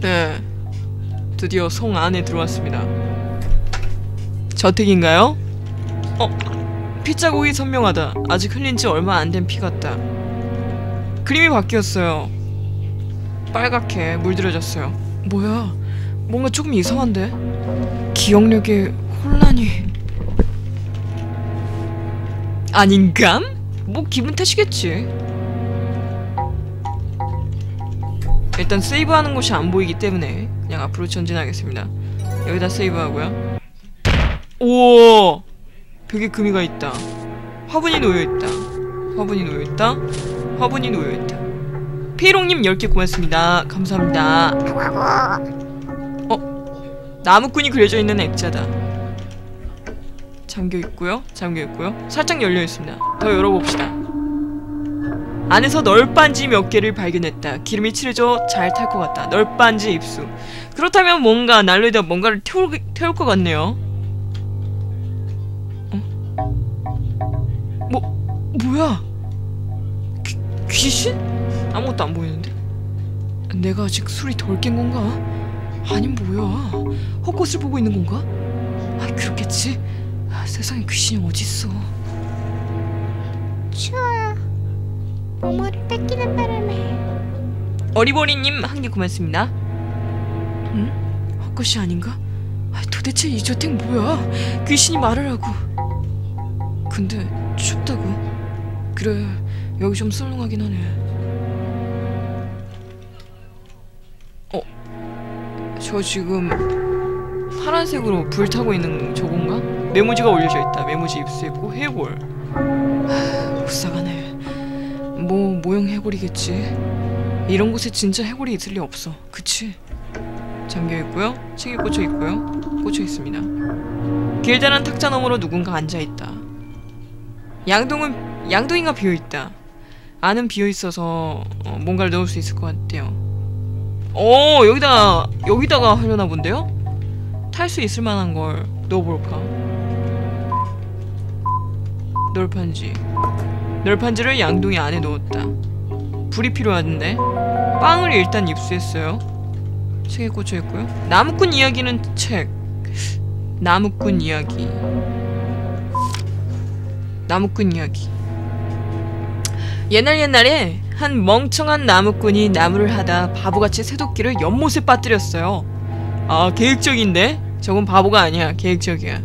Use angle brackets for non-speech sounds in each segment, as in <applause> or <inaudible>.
네. 드디어 성 안에 들어왔습니다. 저택인가요? 어, 피자국이 선명하다. 아직 흘린 지 얼마 안 된 피 같다. 그림이 바뀌었어요. 빨갛게 물들어졌어요. 뭐야? 뭔가 조금 이상한데? 기억력에 혼란이... 아닌감? 뭐 기분 탓이겠지. 일단 세이브하는 곳이 안 보이기 때문에 그냥 앞으로 전진하겠습니다. 여기다 세이브하고요. 오 벽에 금이가 있다. 화분이 놓여 있다. 화분이 놓여 있다. 화분이 놓여 있다. 피롱님 10개 고맙습니다. 감사합니다. 어 나무꾼이 그려져 있는 액자다. 잠겨 있고요. 잠겨 있고요. 살짝 열려 있습니다. 더 열어봅시다. 안에서 널빤지 몇 개를 발견했다. 기름이 칠해져 잘 탈 것 같다. 널빤지 입수. 그렇다면 뭔가 난로에다 뭔가를 태울, 태울 것 같네요. 어? 뭐, 뭐야? 귀, 귀신? 아무것도 안 보이는데? 내가 아직 술이 덜 깬 건가? 아니 뭐야? 헛것을 보고 있는 건가? 아 그렇겠지. 아, 세상에 귀신이 어딨어? 추워 요. 모모를 뺏기는 바람에 어리버리님 한 개 고맙습니다. 응? 헛것이 아닌가? 아, 도대체 이 저택 뭐야? 귀신이 말을 하고. 근데 춥다고. 그래 여기 좀 썰렁하긴 하네. 어? 저 지금 파란색으로 불 타고 있는 저건가? 메모지가 올려져 있다. 메모지 입수했고 해골. 뭐 모형 해골이겠지. 이런 곳에 진짜 해골이 있을 리 없어. 그치? 잠겨 있고요. 책이 꽂혀 있고요. 꽂혀 있습니다. 길다란 탁자 너머로 누군가 앉아 있다. 양동은 양동이가 비어 있다. 안은 비어 있어서 어, 뭔가를 넣을 수 있을 것 같대요. 어 여기다 여기다가 하려나 본데요? 탈 수 있을 만한 걸 넣어볼까? 널판지. 널판지를 양동이 안에 넣었다. 불이 필요하던데 빵을 일단 입수했어요. 책에 꽂혀 있고요. 나무꾼 이야기는 책. 나무꾼 이야기. 나무꾼 이야기. 옛날 옛날에 한 멍청한 나무꾼이 나무를 하다 바보같이 새도끼를 연못에 빠뜨렸어요. 아 계획적인데? 저건 바보가 아니야. 계획적이야.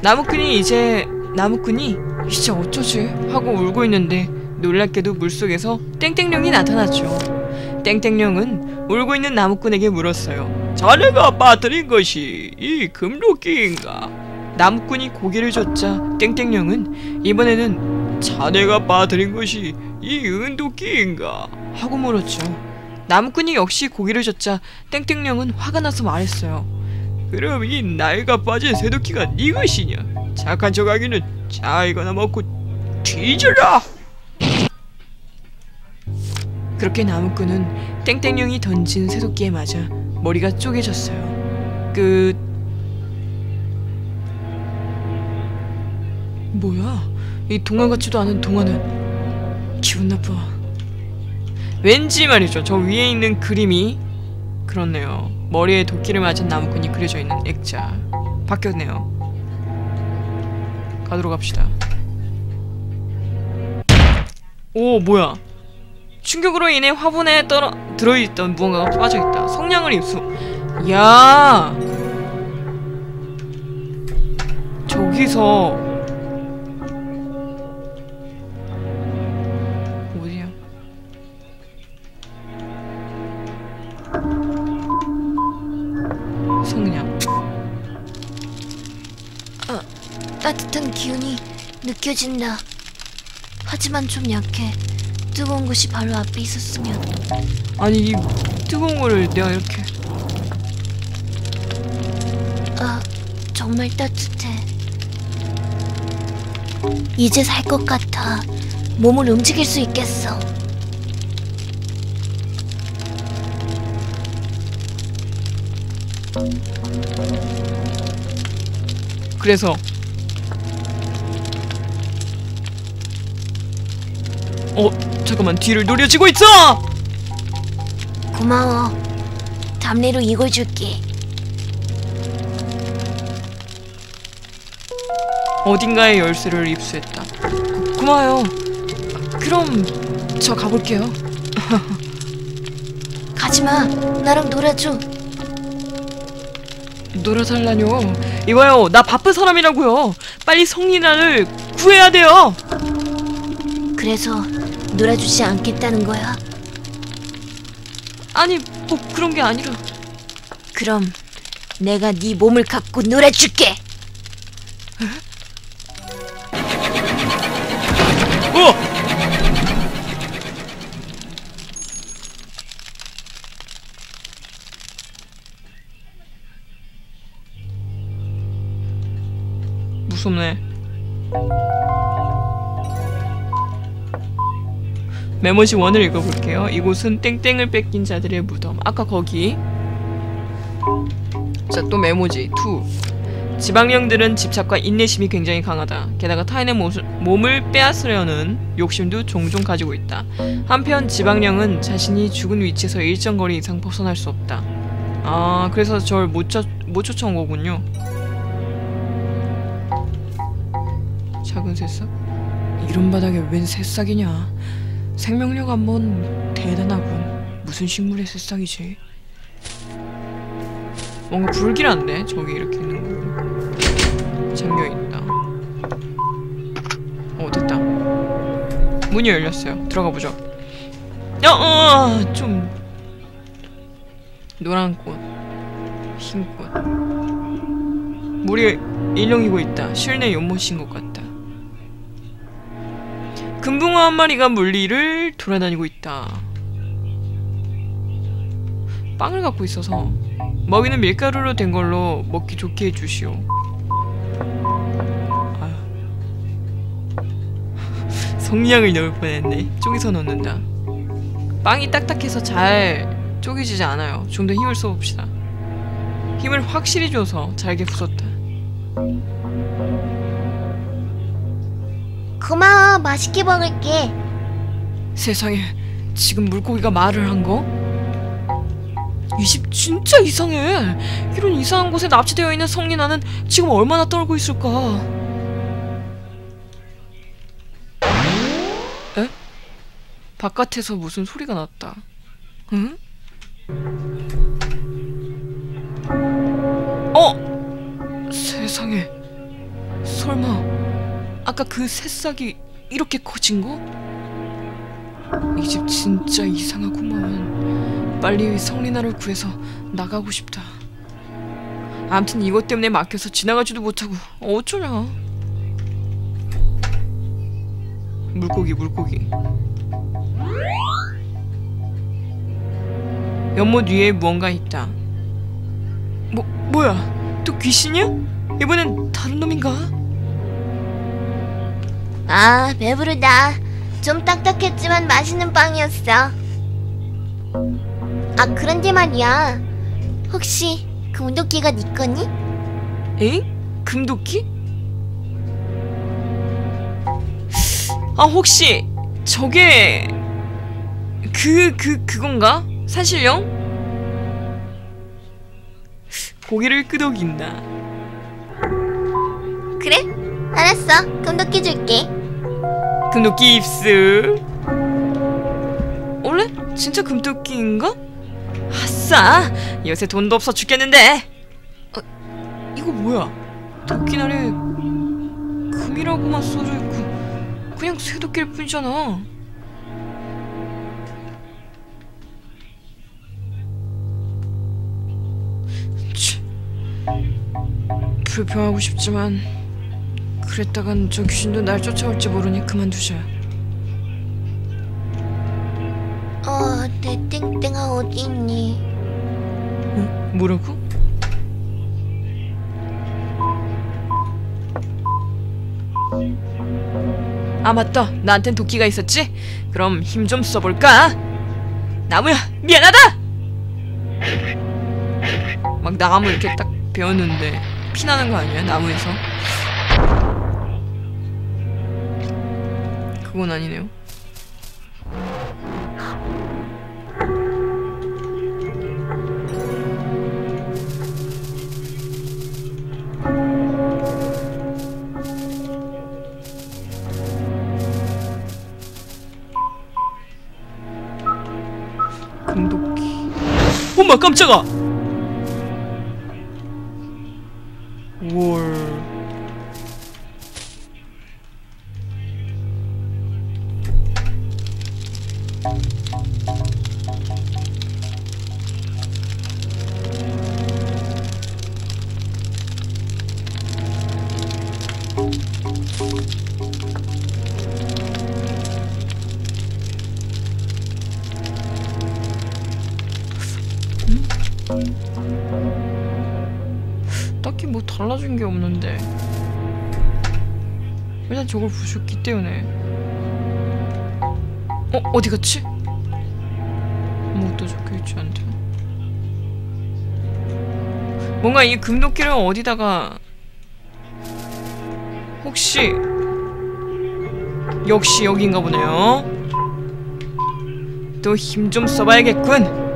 나무꾼이 이제 나무꾼이 이제 어쩌지 하고 울고 있는데 놀랍게도 물속에서 땡땡령이 나타났죠. 땡땡령은 울고 있는 나무꾼에게 물었어요. 자네가 빠뜨린 것이 이 금도끼인가? 나무꾼이 고개를 젓자 땡땡령은 이번에는 자네가 빠뜨린 것이 이 은도끼인가? 하고 물었죠. 나무꾼이 역시 고개를 젓자 땡땡령은 화가 나서 말했어요. 그럼 이 나이가 빠진 새도끼가 네 것이냐? 착한 척하기는 자 이거나 먹고 뒤져라. 그렇게 나무꾼은 땡땡령이 던진 새도끼에 맞아 머리가 쪼개졌어요. 끝. 뭐야? 이 동화 같지도 않은 동화는 기분 나빠. 왠지 말이죠. 저 위에 있는 그림이 그렇네요. 머리에 도끼를 맞은 나무꾼이 그려져 있는 액자 바뀌었네요. 가도록 합시다. 오 뭐야? 충격으로 인해 화분에 떨어 들어있던 무언가가 빠져있다. 성냥을 입수. 야 저기서 느껴진다. 하지만 좀 약해. 뜨거운 곳이 바로 앞에 있었으면 아니 이 뜨거운 거를 내가 이렇게 아 정말 따뜻해. 이제 살 것 같아. 몸을 움직일 수 있겠어. 그래서 어 잠깐만 뒤를 노려지고 있어 고마워. 담례로 이걸 줄게. 어딘가에 열쇠를 입수했다 고, 고마워요 그럼 저 가볼게요 <laughs> 가지마. 나랑 놀아줘. 놀아달라뇨 이봐요 나 바쁜 사람이라고요 빨리 성리나를 구해야 돼요 그래서 놀아주지 않겠다는 거야? 아니 뭐 그런 게 아니라 그럼 내가 네 몸을 갖고 놀아줄게. 어! 무섭네. 메모지 원을 읽어볼게요. 이곳은 땡땡을 뺏긴 자들의 무덤. 아까 거기. 자, 또 메모지 2. 지방령들은 집착과 인내심이 굉장히 강하다. 게다가 타인의 몸을 빼앗으려는 욕심도 종종 가지고 있다. 한편 지방령은 자신이 죽은 위치에서 일정 거리 이상 벗어날 수 없다. 아, 그래서 저를 못, 쫓, 못 쫓아온 거군요. 작은 새싹? 이런 바닥에 웬 새싹이냐? 생명력 한 번 대단하군. 무슨 식물의 새싹이지? 뭔가 불길한데 저기 이렇게 있는 거 잠겨 있다. 어 됐다. 문이 열렸어요. 들어가 보죠. 야, 어, 좀 노란 꽃, 흰 꽃. 물이 일렁이고 있다. 실내 연못인 것 같다. 금붕어 한 마리가 물리를 돌아다니고 있다. 빵을 갖고 있어서 먹이는 밀가루로 된 걸로 먹기 좋게 해주시오. <laughs> 아유. 성냥을 넣을 뻔했네. 쪼개서 넣는다. 빵이 딱딱해서 잘 쪼개지지 않아요. 좀 더 힘을 써봅시다. 힘을 확실히 줘서 잘게 부쉈다. 고마워. 맛있게 먹을게. 세상에 지금 물고기가 말을 한 거? 이 집 진짜 이상해. 이런 이상한 곳에 납치되어 있는 성리나는 지금 얼마나 떨고 있을까? 에? 바깥에서 무슨 소리가 났다. 응? 어? 세상에. 설마 아까 그 새싹이 이렇게 커진 거? 이 집 진짜 이상하구만. 빨리 성리나를 구해서 나가고 싶다. 암튼 이것 때문에 막혀서 지나가지도 못하고 어쩌냐. 물고기 물고기. 연못 위에 무언가 있다. 뭐 뭐야? 또 귀신이야? 이번엔 다른 놈인가? 아, 배부르다. 좀 딱딱했지만 맛있는 빵이었어. 아, 그런데 말이야. 혹시 그 운동기가 네 거니? 엥? 금도끼? 아 혹시 저게 그 그 그, 건가 산신령? 고개를 끄덕인다. 그래? 알았어. 금도끼 줄게. 금도끼 입수. 원래 진짜 금도끼인가? 아싸! 요새 돈도 없어 죽겠는데. 어, 이거 뭐야? 도끼날에 금이라고만 써져 있고 그냥 쇠도끼일 뿐이잖아. 치, 불평하고 싶지만 그랬다간 저 귀신도 날 쫓아올지 모르니 그만두자. 어, 내 땡땡아 어디 있니? 어? 뭐라고? 아 맞다 나한텐 도끼가 있었지? 그럼 힘 좀 써볼까? 나무야 미안하다! 막 나무 이렇게 딱 베었는데 피나는 거 아니야 나무에서? 그건 아니네요. 엄마 깜짝아! 없는데 일단 저걸 부셨기 때문에 어? 어디 갔지? 아무것도 적혀있지 않다 뭔가 이 금도끼를 어디다가 혹시 역시 여긴가 보네요 또 힘 좀 써봐야겠군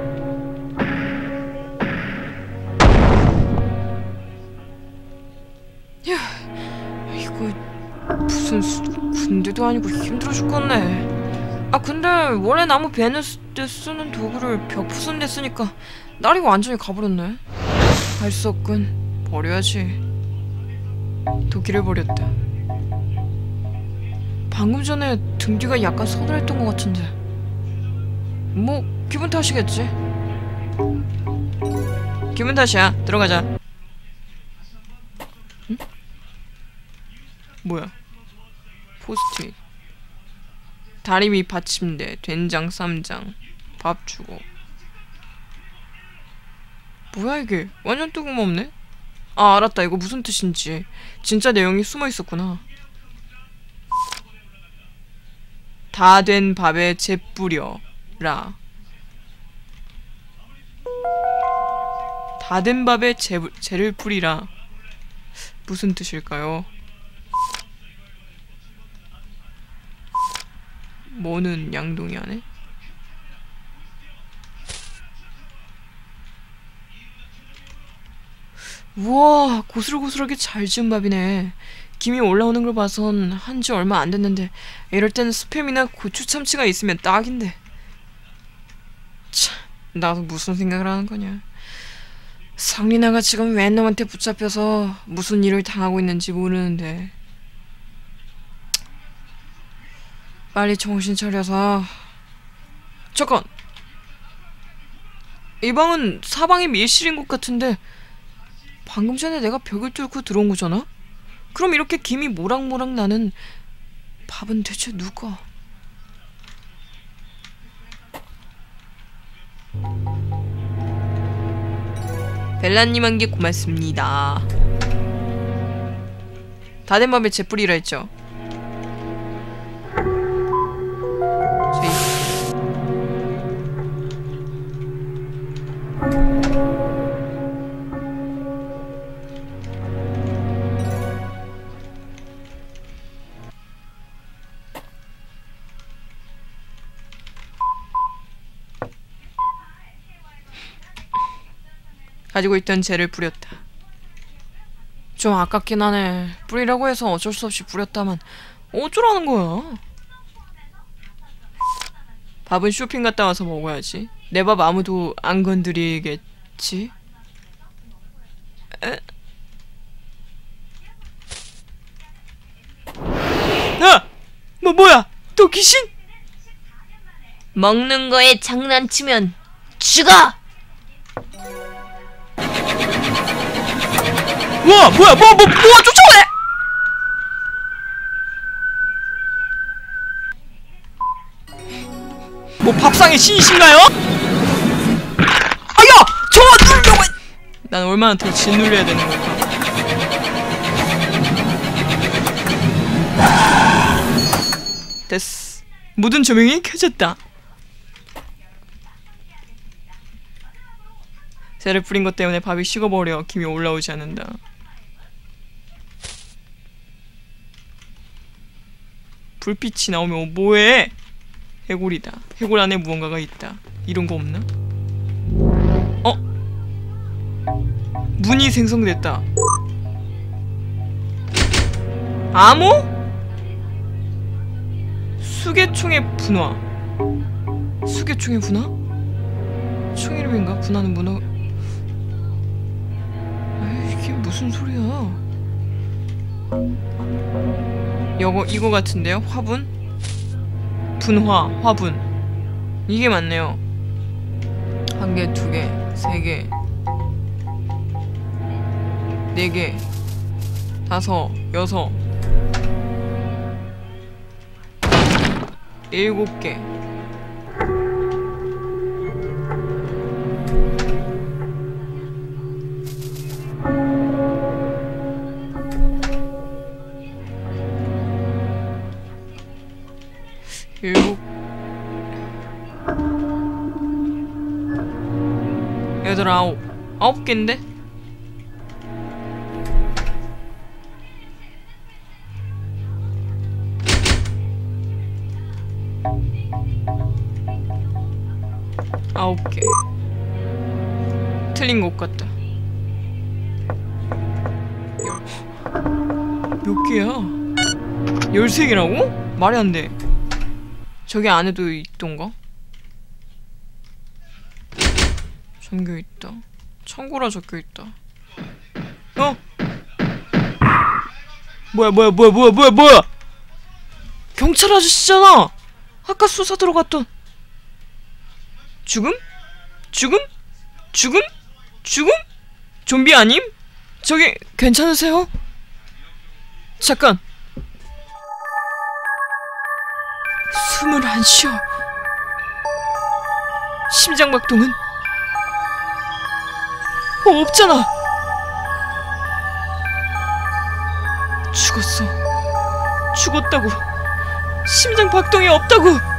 아니고 힘들어 죽겠네. 아 근데 원래 나무 베는 쓰- 때 쓰는 도구를 벽 부순 데 쓰니까 날이 완전히 가버렸네. 할수 없군. 버려야지. 도끼를 버렸다. 방금 전에 등 뒤가 약간 서늘했던 것 같은데. 뭐 기분 탓이겠지. 기분 탓이야. 들어가자. 뭐야? 포스트잇 다리미 받침대 된장 쌈장 밥 주고. 뭐야 이게? 완전 뜬금없네? 아 알았다. 이거 무슨 뜻인지. 진짜 내용이 숨어 있었구나. 다 된 밥에 재 뿌려라. 다 된 밥에 재, 재를 뿌리라. 무슨 뜻일까요? 뭐는 양동이 안에? 우와 고슬고슬하게 잘 지은 밥이네. 김이 올라오는 걸 봐선 한 지 얼마 안 됐는데 이럴 땐 스팸이나 고추 참치가 있으면 딱인데. 참 나도 무슨 생각을 하는 거냐. 성리나가 지금 웬 놈한테 붙잡혀서 무슨 일을 당하고 있는지 모르는데 빨리 정신 차려서 잠깐 이 방은 사방이 밀실인 것 같은데 방금 전에 내가 벽을 뚫고 들어온 거잖아? 그럼 이렇게 김이 모락모락 나는 밥은 대체 누가? 벨라님 한게 고맙습니다. 다된 밥에 재뿌리라 했죠. 가지고 있던 재를 뿌렸다. 좀 아깝긴 하네. 뿌리라고 해서 어쩔 수 없이 뿌렸다만 어쩌라는 거야? 밥은 쇼핑 갔다 와서 먹어야지. 내 밥 아무도 안 건드리겠지? 에? 아! 뭐 뭐야? 또 귀신? 먹는 거에 장난치면 죽어! 와 뭐야 뭐뭐 뭐 쫓아오네. 뭐 밥상의 신이신가요? 아야 저거 누르려고 했... 난 얼마나 더 짓눌려야 되는 걸까? 됐어. 모든 조명이 켜졌다. 새를 뿌린 것 때문에 밥이 식어버려 김이 올라오지 않는다 불빛이 나오면 뭐해? 해골이다. 해골 안에 무언가가 있다. 이런 거 없나? 어? 문이 생성됐다. 암호? 수계총의 분화. 수계총의 분화? 총 이름인가? 분하는 문어. 에이, 이게 무슨 소리야? 이거 이거 같은데요? 화분? 분화, 화분. 이게 맞네요. 한 개, 두 개, 세 개, 네 개, 다섯, 여섯, 일곱 개. 일곱 여덟 아홉 아홉 개인데? 아홉 개 틀린 것 같다 몇 개야? 열세 개라고? 말이 안돼 저기 안에도 있던가? 잠겨 있다. 창고라 적혀 있다. 어? 뭐야 뭐야 뭐야 뭐야 뭐야 뭐야? 경찰 아저씨잖아. 아까 수사 들어갔던. 죽음? 죽음? 죽음? 죽음? 좀비 아님? 저기 괜찮으세요? 잠깐. 숨을 안 쉬어. 심장 박동은? 어, 없잖아. 죽었어. 죽었다고. 심장 박동이 없다고.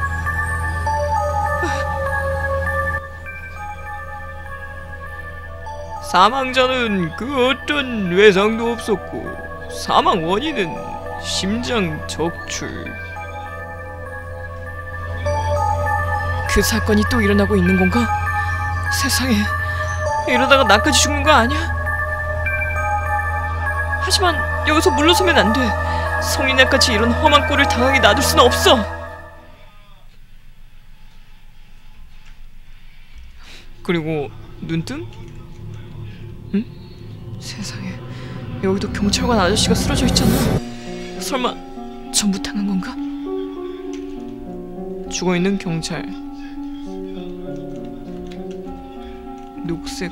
사망자는 그 어떤 외상도 없었고 사망 원인은 심장 적출. 그 사건이 또 일어나고 있는 건가? 세상에 이러다가 나까지 죽는 거 아니야? 하지만 여기서 물러서면 안 돼. 성인애까지 이런 험한 꼴을 당하게 놔둘 수는 없어. 그리고 눈뜸? 응? 세상에 여기도 경찰관 아저씨가 쓰러져 있잖아. 설마 전부 당한 건가? 죽어 있는 경찰. 녹색.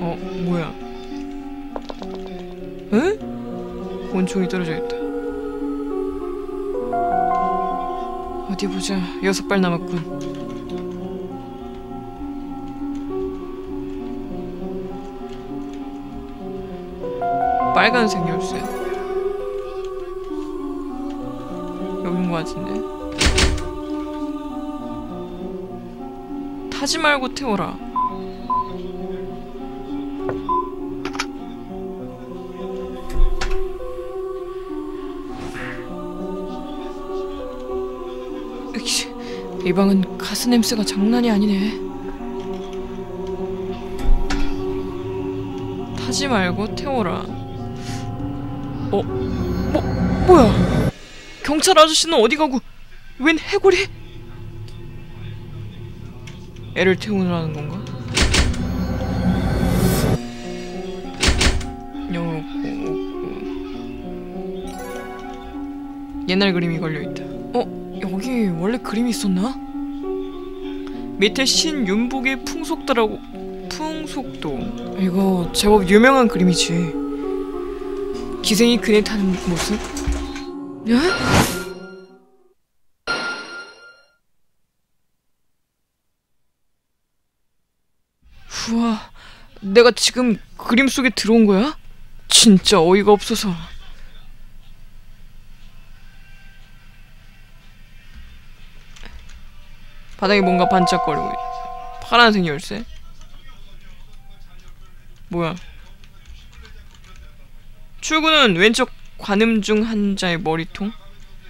어 뭐야? 에? 권총이 떨어져 있다. 어디 보자. 여섯 발 남았군. 빨간색 열쇠. 여긴 것 같은데 타지 말고 태워라 역시 이 방은 가스 냄새가 장난이 아니네. 타지 말고 태워라. 어? 뭐 뭐야? 경찰 아저씨는 어디 가고 웬 해골이? 애를 태우라는 건가? 영어 없고 없고 옛날 그림이 걸려 있다. 어? 여기 원래 그림이 있었나? 밑에 신 윤복의 풍속도라고 풍속도 이거 제법 유명한 그림이지 기생이 그네 타는 모습? 야? 내가 지금 그림 속에 들어온 거야? 진짜 어이가 없어서 바닥에 뭔가 반짝거리고. 파란색 열쇠? 뭐야? 출구는 왼쪽 관음중 환자의 머리통?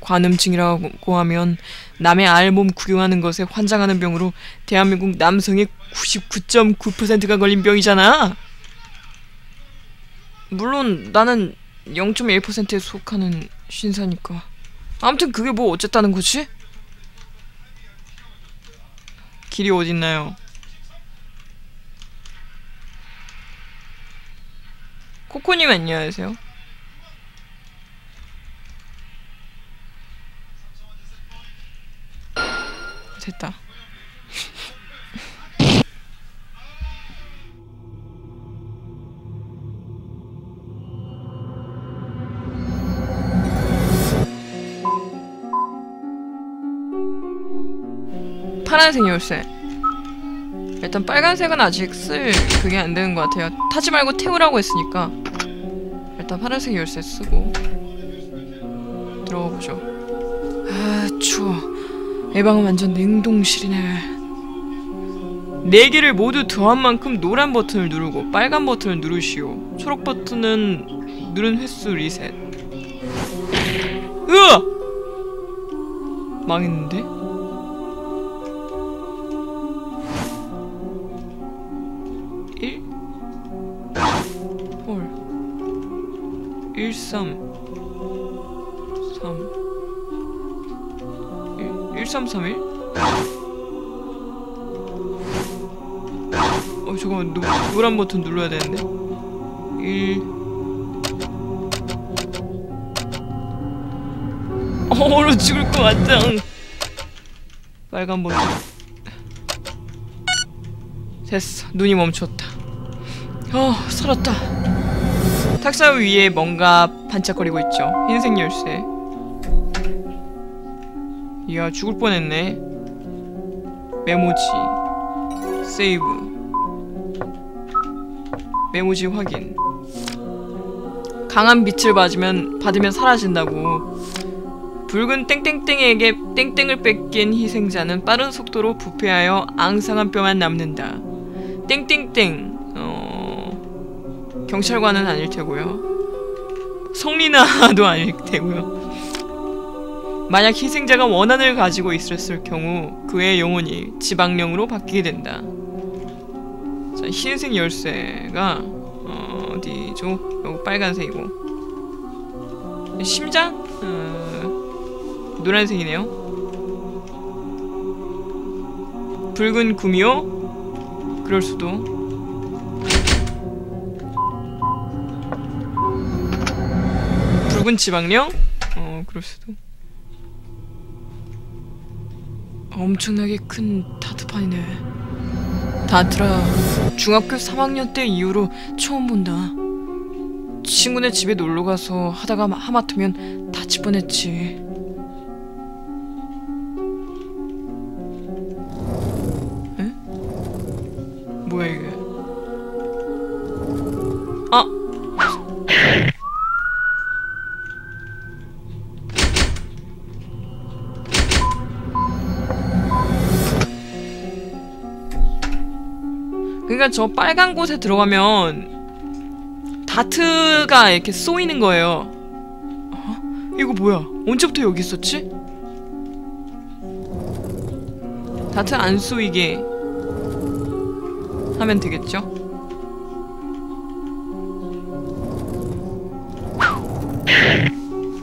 관음증이라고 하면 남의 알몸 구경하는 것에 환장하는 병으로 대한민국 남성의 99.9%가 걸린 병이잖아. 물론 나는 0.1%에 속하는 신사니까. 아무튼 그게 뭐 어쨌다는 거지? 길이 어딨나요? 코코님 안녕하세요. 됐다. 파란색 열쇠. 일단 빨간색은 아직 쓸 그게 안 되는 것 같아요. 타지 말고 태우라고 했으니까 일단 파란색 열쇠 쓰고 들어가 보죠. 아 추워. 이 방은 완전 냉동실이네. 네 개를 모두 더한 만큼 노란 버튼을 누르고 빨간 버튼을 누르시오. 초록 버튼은 누른 횟수 리셋. 으아! 망했는데? 일? 헐. 1, 3 1, 1 3 3 1? 어 잠깐만 노, 노란 버튼 눌러야 되는데? 1 어, 얼어 죽을 것 같다 빨간 버튼. 됐어. 눈이 멈췄다. 어 살았다. 탁사 위에 뭔가 반짝거리고 있죠. 흰색 열쇠 이야 죽을 뻔했네. 메모지. 세이브. 메모지 확인. 강한 빛을 받으면 받으면 사라진다고. 붉은 땡땡땡에게 땡땡을 뺏긴 희생자는 빠른 속도로 부패하여 앙상한 뼈만 남는다. 땡땡땡. 어... 경찰관은 아닐 테고요. 성리나도 아닐 테고요 만약 희생자가 원한을 가지고 있었을 경우 그의 영혼이 지방령으로 바뀌게 된다 자, 흰색 열쇠가 어, 어디죠? 여기 빨간색이고 심장? 어, 노란색이네요 붉은 구미호? 그럴 수도 붉은 지방령? 어 그럴 수도 엄청나게 큰 다트판이네. 다트라 중학교 3학년 때 이후로 처음 본다. 친구네 집에 놀러 가서 하다가 하마터면 다칠 뻔했지 저 빨간 곳에 들어가면 다트가 이렇게 쏘이는 거예요. 어? 이거 뭐야? 언제부터 여기 있었지? 다트 안 쏘이게 하면 되겠죠?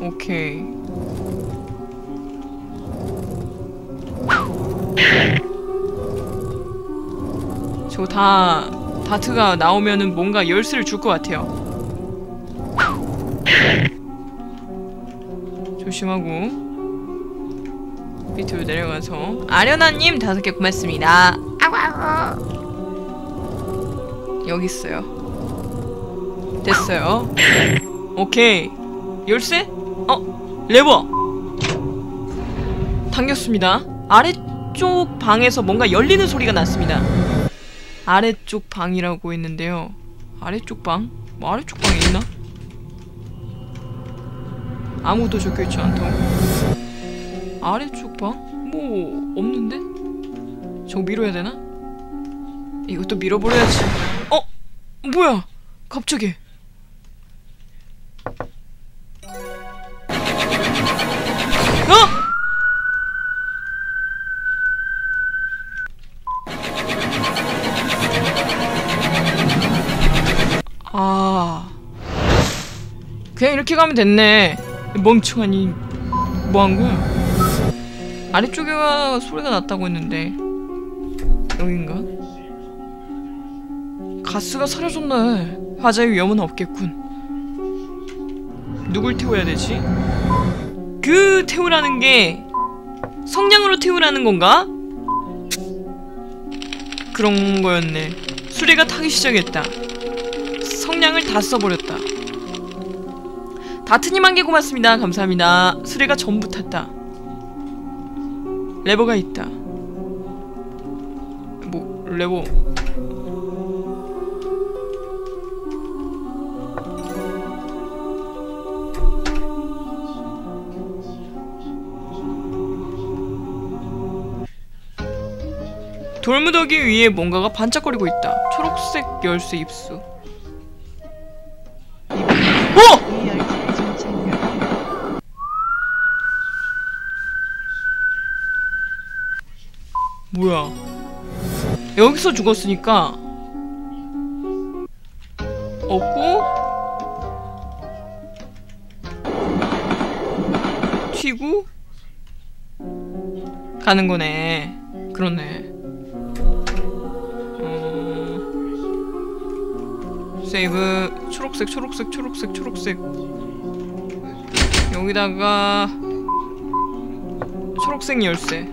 오케이. 저거 다 다트가 나오면은 뭔가 열쇠를 줄 것 같아요. 조심하고 밑으로 내려가서 아련아님 다섯 개 고맙습니다. 여기 있어요. 됐어요. 오케이. 열쇠? 어, 레버. 당겼습니다. 아래쪽 방에서 뭔가 열리는 소리가 났습니다. 아래쪽 방이라고 했는데요. 아래쪽 방? 뭐 아래쪽 방에 있나? 아무도 적혀있지 않다고. 아래쪽 방? 뭐 없는데? 저거 밀어야 되나? 이것도 밀어버려야지. 어? 뭐야? 갑자기. 그냥 이렇게 가면 됐네 멍청하니 뭐한 거야 아래쪽에 소리가 났다고 했는데 여긴가? 가스가 사라졌네. 화재의 위험은 없겠군. 누굴 태워야 되지? 그 태우라는 게 성냥으로 태우라는 건가? 그런 거였네. 수레가 타기 시작했다. 성냥을 다 써버렸다. 다트님 한 개 고맙습니다. 감사합니다. 수레가 전부 탔다. 레버가 있다. 뭐 레버 돌무더기 위에 뭔가가 반짝거리고 있다. 초록색 열쇠 입수. 어! 여기서 죽었으니까 없고 튀고 가는 거네. 그렇네. 어... 세이브 초록색 초록색 초록색 초록색 여기다가 초록색 열쇠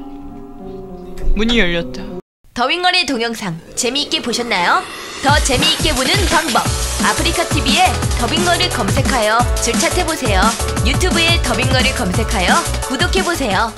문이 열렸다. 더윙걸의 동영상 재미있게 보셨나요? 더 재미있게 보는 방법 아프리카 TV에 더빙걸을 검색하여 줄 찾아보세요. 유튜브에 더빙걸을 검색하여 구독해 보세요.